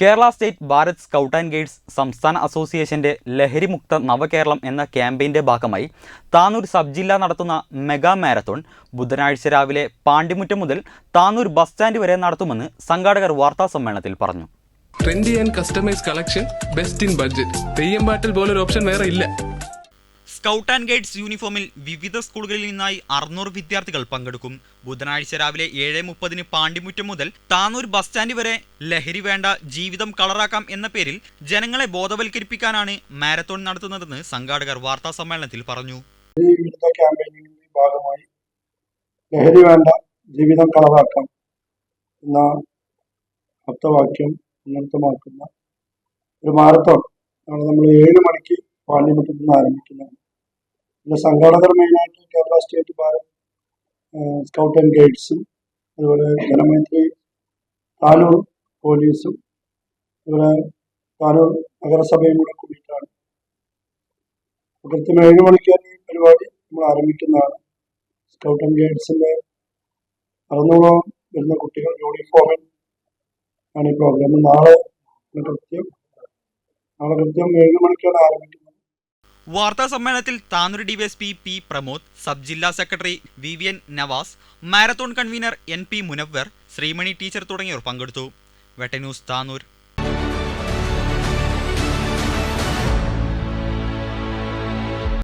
Kerala state Bharat scout and guides സംസ്ഥാന അസോസിയേഷന്റെ ലഹരിമുക്ത നവകേരളം എന്ന ക്യാമ്പയിന്റെ ഭാഗമായി താനൂർ സബ് ജില്ല നടത്തുന്ന മെഗാ മാരത്തോൺ ബുധനാഴ്ച രാവിലെ പാണ്ടിമുറ്റം മുതൽ താനൂർ ബസ് സ്റ്റാൻഡ് വരെ നടത്തുമെന്ന് സംഘാടകർ വാർത്താ സമ്മേളനത്തിൽ പറഞ്ഞു. Trendy and customise collection best in budget Theyyam പാട്ടിൽ പോലൊരു ഓപ്ഷൻ വേറെ ഇല്ല. സ്കൗട്ട് ആൻഡ് ഗൈഡ്സ് യൂണിഫോമിൽ വിവിധ സ്കൂളുകളിൽ നിന്നായി അറുന്നൂറ് വിദ്യാർത്ഥികൾ പങ്കെടുക്കും. ബുധനാഴ്ച രാവിലെ ഏഴ് മുപ്പതിന് പാണ്ടിമുറ്റം മുതൽ താനൂർ ബസ് സ്റ്റാൻഡ് വരെ ലഹരി വേണ്ട ജീവിതം കളറാക്കാം എന്ന പേരിൽ ജനങ്ങളെ ബോധവൽക്കരിപ്പിക്കാനാണ് മാരത്തോൺ നടത്തുന്നതെന്ന് സംഘാടകർ വാർത്താ സമ്മേളനത്തിൽ പറഞ്ഞു. ഭാഗമായി ലഹരി വേണ്ട ജീവിതം കളവാക്കാം എന്ന അർത്ഥവാക്യം ഒരു മാരത്തോൺ നമ്മൾ ഏഴ് മണിക്ക് പാർലമെന്റിൽ നിന്ന് ആരംഭിക്കുന്നത്. ഇതിന്റെ സംഘാടകർ മെയിനായിട്ട് Kerala state Bharat scout and ഗൈഡ്സും അതുപോലെ ധനമന്ത്രി താനൂർ പോലീസും അതുപോലെ താനൂർ നഗരസഭയും കൂടെ കൂടിയിട്ടാണ്. കൃത്യം ഏഴ് മണിക്കാണ് ഈ പരിപാടി നമ്മൾ ആരംഭിക്കുന്നതാണ്. സ്കൗട്ട് ആൻഡ് ഗൈഡ്സിന്റെ അറുന്നൂറോളം വരുന്ന കുട്ടികൾ യൂണിഫോമിൽ ആണ് ഈ പ്രോഗ്രാം. നാളെ കൃത്യം നാളെ കൃത്യം ഏഴ് മണിക്കാണ് ആരംഭിക്കുന്നത്. വാർത്താ സമ്മേളനത്തിൽ Tanur DYSP P Pramod sub ജില്ലാ secretary V V N Navas marathon convener N P Munavvar Sreemani teacher തുടങ്ങിയവർ പങ്കെടുത്തു. വെട്ടന്യൂസ് താനൂർ.